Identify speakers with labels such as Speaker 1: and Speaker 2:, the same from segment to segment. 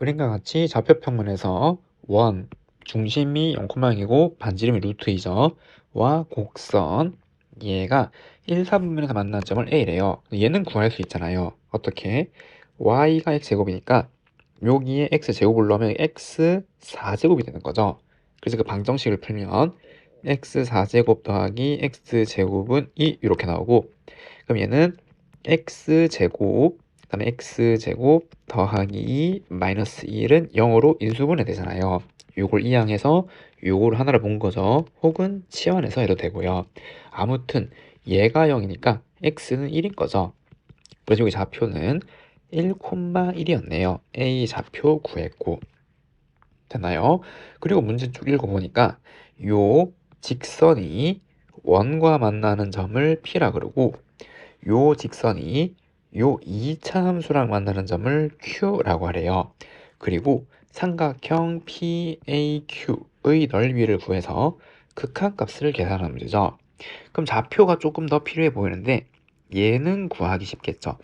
Speaker 1: 그림과 같이 좌표평면에서 원, 중심이 0,0이고 반지름이 루트이죠. 와 곡선 얘가 1, 4분면에서 만난 점을 A래요. 얘는 구할 수 있잖아요. 어떻게? y가 x제곱이니까 여기에 x제곱을 넣으면 x 4제곱이 되는 거죠. 그래서 그 방정식을 풀면 x 4제곱 더하기 x 제곱은 2 이렇게 나오고 그럼 얘는 x 제곱 그 다음에 x 제곱 더하기 2 마이너스 1은 0으로 인수분해 되잖아요. 요걸 이항해서 요걸 하나를 본 거죠. 혹은 치환해서 해도 되고요. 아무튼 얘가 0이니까 x는 1인 거죠. 그래서 여기 좌표는 1,1이었네요. A 좌표 구했고 됐나요? 그리고 문제 쭉 읽어보니까 요 직선이 원과 만나는 점을 P라 그러고 요 직선이 요 2차 함수랑 만나는 점을 Q라고 하래요. 그리고 삼각형 PAQ의 넓이를 구해서 극한값을 계산하는 문제죠. 그럼 좌표가 조금 더 필요해 보이는데 얘는 구하기 쉽겠죠.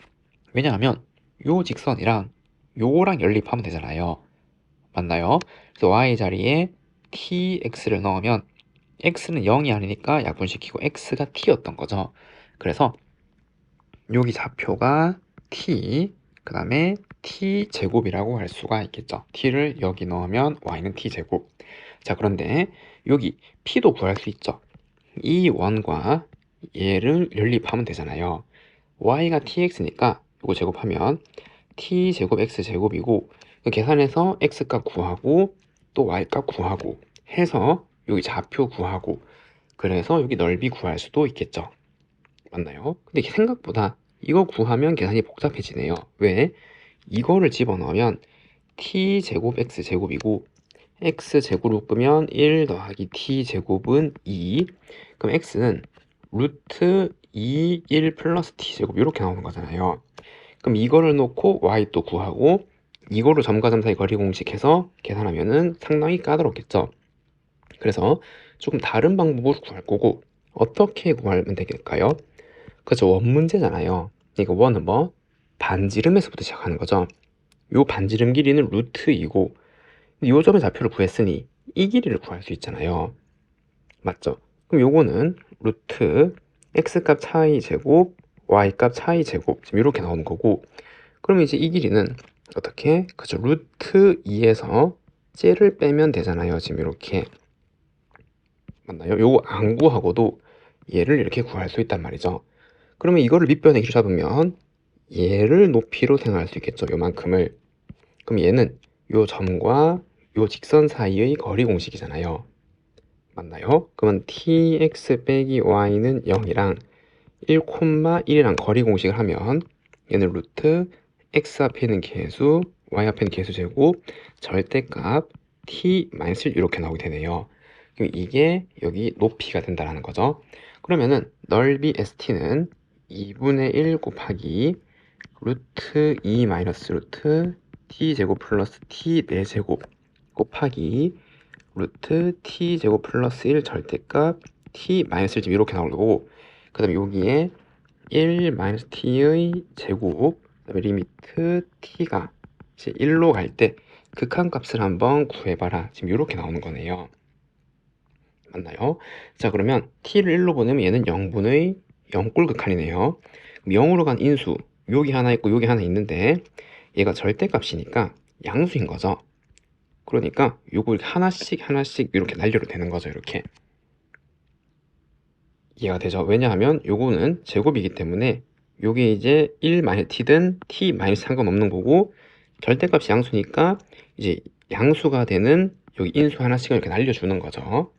Speaker 1: 왜냐하면 요 직선이랑 요랑 연립하면 되잖아요. 맞나요? 그래서 y 자리에 tx를 넣으면 x는 0이 아니니까 약분시키고 x가 t였던 거죠. 그래서 여기 좌표가 t, 그 다음에 t 제곱이라고 할 수가 있겠죠. t를 여기 넣으면 y는 t 제곱. 자 그런데 여기 p도 구할 수 있죠. 이 원과 얘를 연립하면 되잖아요. y가 tx니까 이거 제곱하면 t 제곱 x 제곱이고 계산해서 x값 구하고 또 y값 구하고 해서 여기 좌표 구하고 그래서 여기 넓이 구할 수도 있겠죠. 맞나요? 근데 생각보다 이거 구하면 계산이 복잡해지네요. 왜? 이거를 집어넣으면 t 제곱 x 제곱이고 x 제곱으로 끄면 1 더하기 t 제곱은 2 그럼 x는 루트 2, 1 플러스 t 제곱 이렇게 나오는 거잖아요. 그럼 이거를 놓고 y 또 구하고 이거로 점과 점 사이 거리 공식해서 계산하면 은 상당히 까다롭겠죠. 그래서 조금 다른 방법으로 구할 거고 어떻게 구하면 되겠까요? 그렇죠. 원 문제잖아요. 이거 원은 뭐? 반지름에서부터 시작하는 거죠. 요 반지름 길이는 루트이고 요 점의 좌표를 구했으니 이 길이를 구할 수 있잖아요. 맞죠? 그럼 요거는 루트 x값 차이 제곱 y값 차이 제곱 지금 이렇게 나오는 거고 그럼 이제 이 길이는 어떻게? 그죠 루트 2에서 째를 빼면 되잖아요 지금 이렇게 맞나요? 요거 안 구하고도 얘를 이렇게 구할 수 있단 말이죠 그러면 이거를 밑변의 길이 잡으면 얘를 높이로 생각할 수 있겠죠 요만큼을 그럼 얘는 요 점과 요 직선 사이의 거리 공식이잖아요 맞나요? 그러면 tx 빼기 y는 0이랑 1,1이랑 거리 공식을 하면 얘는 루트 x 앞에는 계수, y 앞에는 계수 제곱, 절대값 t 마이너스 이렇게 나오게 되네요. 그럼 이게 여기 높이가 된다는 거죠. 그러면은 넓이 st는 2분의 1 곱하기 루트 2 마이너스 루트 t 제곱 플러스 t 4제곱 곱하기 루트 t 제곱 플러스 1 절대값 t 마이너스 1 이렇게 나올 거고 그 다음에 여기에 1 마이너스 t의 제곱 그 다음에 리미트 t가 이제 1로 갈 때 극한값을 한번 구해봐라 지금 이렇게 나오는 거네요 맞나요? 자 그러면 t를 1로 보내면 얘는 0분의 0 꼴 극한이네요 0으로 간 인수 여기 하나 있고 여기 하나 있는데 얘가 절대값이니까 양수인 거죠 그러니까 이렇게 하나씩 하나씩 이렇게 날려도 되는 거죠 이렇게 이해가 되죠? 왜냐하면 요거는 제곱이기 때문에 요게 이제 1 t든 t 마이너스 상관없는 거고 절대값이 양수니까 이제 양수가 되는 여기 인수 하나씩을 이렇게 날려주는 거죠.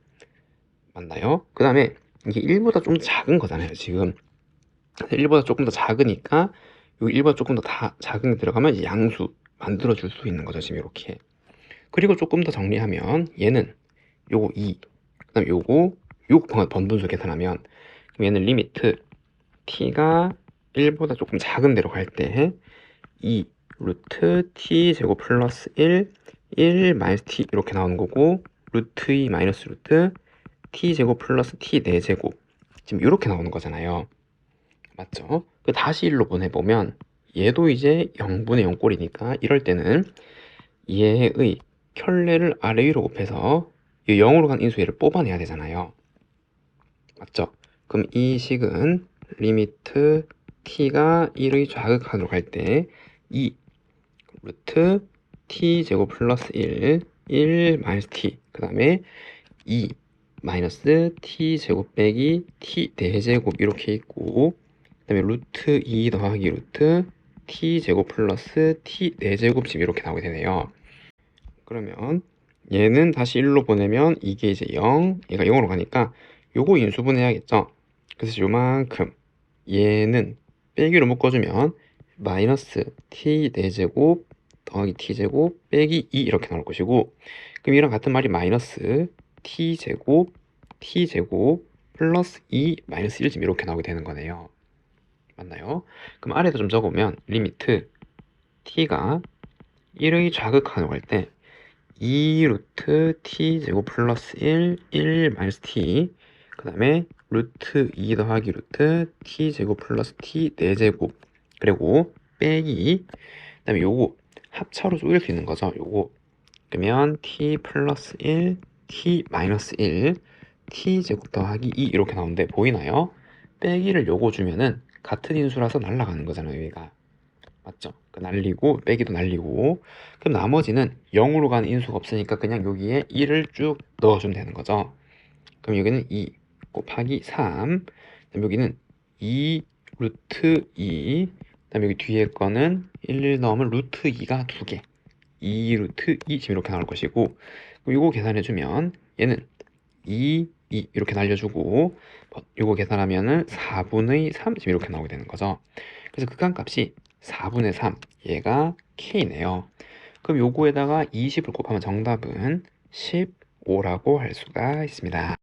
Speaker 1: 맞나요? 그 다음에 이게 1보다 좀 작은 거잖아요, 지금. 1보다 조금 더 작으니까 여기 1보다 조금 더 다 작은 게 들어가면 양수 만들어 줄 수 있는 거죠, 지금 이렇게. 그리고 조금 더 정리하면 얘는 요거 2, 그 다음에 요거 요거 번분수 계산하면 그럼 얘는 리미트 t가 1보다 조금 작은 데로 갈 때 2 루트 t 제곱 플러스 1 1 마이너스 t 이렇게 나오는 거고 루트 2 마이너스 루트 t 제곱 플러스 t 4제곱 지금 이렇게 나오는 거잖아요 맞죠? 그 다시 1로 보내보면 얘도 이제 0분의 0꼴이니까 이럴 때는 얘의 켤레를 아래 위로 곱해서 이 0으로 간 인수 얘를 뽑아내야 되잖아요. 맞죠? 그럼 이 식은 리미트 t가 1의 좌극한으로 갈 때 2 루트 t 제곱 플러스 1, 1 마이너스 t 그 다음에 2 마이너스 t 제곱 빼기 t 4제곱 이렇게 있고 그 다음에 루트 2 더하기 루트 t 제곱 플러스 t 4제곱 지금 이렇게 나오게 되네요. 그러면 얘는 다시 1로 보내면 이게 이제 0, 얘가 0으로 가니까 요거 인수분해야겠죠. 그래서 요만큼 얘는 빼기로 묶어주면 마이너스 t 4제곱 더하기 t제곱 빼기 2 이렇게 나올 것이고 그럼 이랑 같은 말이 마이너스 t제곱 t제곱 플러스 2 마이너스 1 지금 이렇게 나오게 되는 거네요. 맞나요? 그럼 아래에다 좀 적어보면 리미트 t가 1의 좌극한으로 갈 때 2 루트 t 제곱 플러스 1, 1 마이너스 t 그 다음에 루트 2 더하기 루트 t 제곱 플러스 t 4제곱 그리고 빼기 그 다음에 요거 합차로 쪼갤 수 있는 거죠 요거 그러면 t 플러스 1 t 마이너스 1 t 제곱 더하기 2 이렇게 나오는데 보이나요? 빼기를 요거 주면은 같은 인수라서 날아가는 거잖아요 얘가. 맞죠? 그 날리고 빼기도 날리고. 그럼 나머지는 0으로 가는 인수가 없으니까 그냥 여기에 1을 쭉 넣어주면 되는 거죠. 그럼 여기는 2 곱하기 3 그다음 여기는 2 루트 2 그다음 여기 뒤에 거는 1 넣으면 루트 2가 2개. 2 루트 2 지금 이렇게 나올 것이고. 그럼 이거 계산해주면 얘는 2, 2 이렇게 날려주고 이거 계산하면은 4분의 3 지금 이렇게 나오게 되는 거죠. 그래서 극한값이 4분의 3 얘가 k네요. 그럼 요거에다가 20을 곱하면 정답은 15라고 할 수가 있습니다